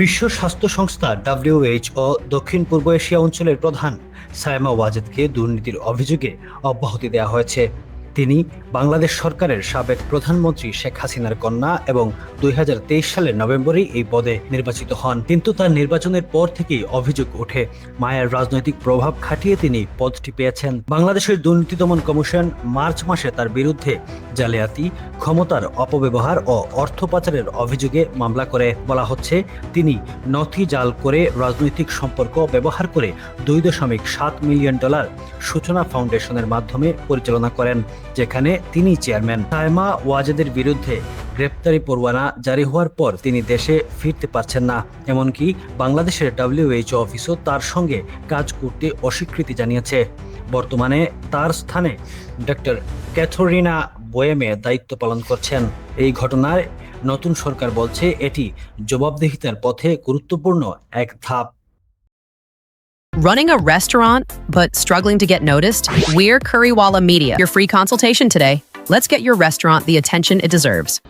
বিশ্ব স্বাস্থ্য সংস্থা ডাব্লিউএইচও দক্ষিণ পূর্ব এশিয়া অঞ্চলের প্রধান সায়মা ওয়াজেদকে দুর্নীতির অভিযোগে অব্যাহতি দেওয়া হয়েছে। তিনি বাংলাদেশ সরকারের সাবেক প্রধানমন্ত্রী শেখ হাসিনার কন্যা এবং দুই হাজার তেইশ সালের নভেম্বরেই এই পদে নির্বাচিত হন। কিন্তু তার নির্বাচনের পর থেকেই অভিযোগ ওঠে, মায়ের রাজনৈতিক প্রভাব খাটিয়ে তিনি পদটি পেয়েছেন। বাংলাদেশের দুর্নীতি দমন কমিশন মার্চ মাসে তার বিরুদ্ধে জালিয়াতি, ক্ষমতার অপব্যবহার ও অর্থ পাচারের অভিযোগে মামলা করে। বলা হচ্ছে, তিনি নথি জাল করে রাজনৈতিক সম্পর্ক ব্যবহার করে দুই দশমিক সাত মিলিয়ন ডলার সূচনা ফাউন্ডেশনের মাধ্যমে পরিচালনা করেন, যেখানে তিনি চেয়ারম্যান। সায়মা ওয়াজেদের বিরুদ্ধে গ্রেপ্তারি পরোয়ানা জারি হওয়ার পর তিনি দেশে ফিরতে পারছেন না এমনকি বাংলাদেশের ডাব্লিউএইচও অফিসও তার সঙ্গে কাজ করতে অস্বীকৃতি জানিয়েছে বর্তমানে তার স্থানে ডক্টর ক্যাথরিনা বোয়েমে দায়িত্ব পালন করছেন এই ঘটনায় নতুন সরকার বলছে এটি জবাবদিহিতার পথে গুরুত্বপূর্ণ এক ধাপ Running a restaurant but struggling to get noticed? We're Currywalla Media, your free consultation today. Let's get your restaurant the attention it deserves.